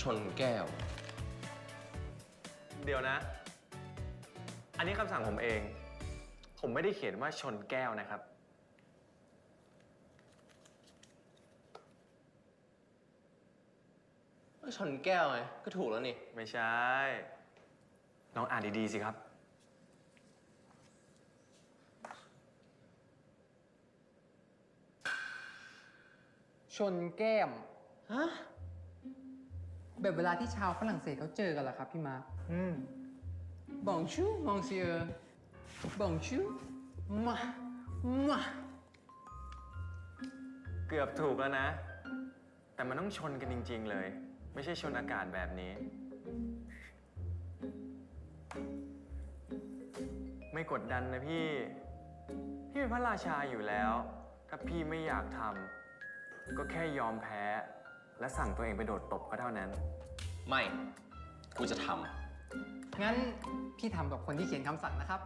ชนแก้ว เดี๋ยวนะ อันนี้คำสั่งผมเอง ผมไม่ได้เขียนว่าชนแก้วนะครับ ก็ชนแก้วไง ก็ถูกแล้วนี่ ไม่ใช่ลองอ่านดีๆสิครับ ชนแก้ม ฮะ แบบเวลาที่ชาวฝรั่งเศสเขาเจอกันเหรอครับพี่มาร์คอืมบองชูมองเซียบองชูมามาเกือบถูกแล้วนะ แต่มันต้องชนกันจริง ๆ เลย ไม่ใช่ชนอากาศแบบนี้ ไม่กดดันนะพี่ พี่เป็นพระราชาอยู่แล้ว ถ้าพี่ไม่อยากทำก็แค่ยอมแพ้ และสั่งตัวเองไปโดดตบก็เท่านั้น ไม่ กูจะทงั้นพี่ทำกับคนที่เขียนคำสั่งนะครับ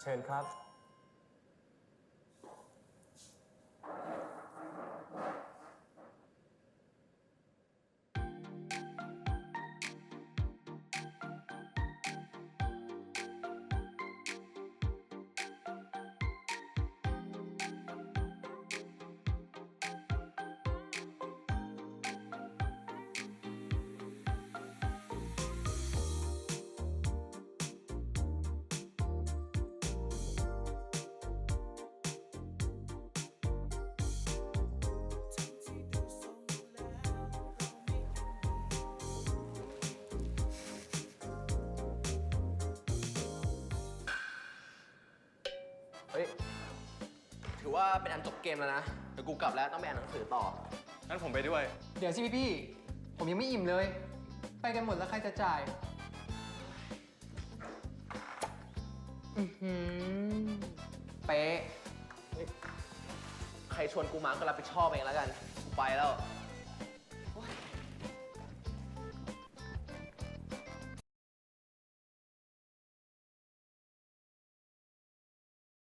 เชิญครับ ว่าเป็นอันจบเกมแล้วนะเดี๋ยวกูกลับแล้วต้องไปอ่านหนังสือต่อ งั้นผมไปด้วย เดี๋ยวสิพี่พี่ๆผมยังไม่อิ่มเลย ไปกันหมดแล้วใครจะจ่ายอือหือเป๊ะ ใครชวนกูมาก็รับผิดชอบเองแล้วกัน กูไปแล้ว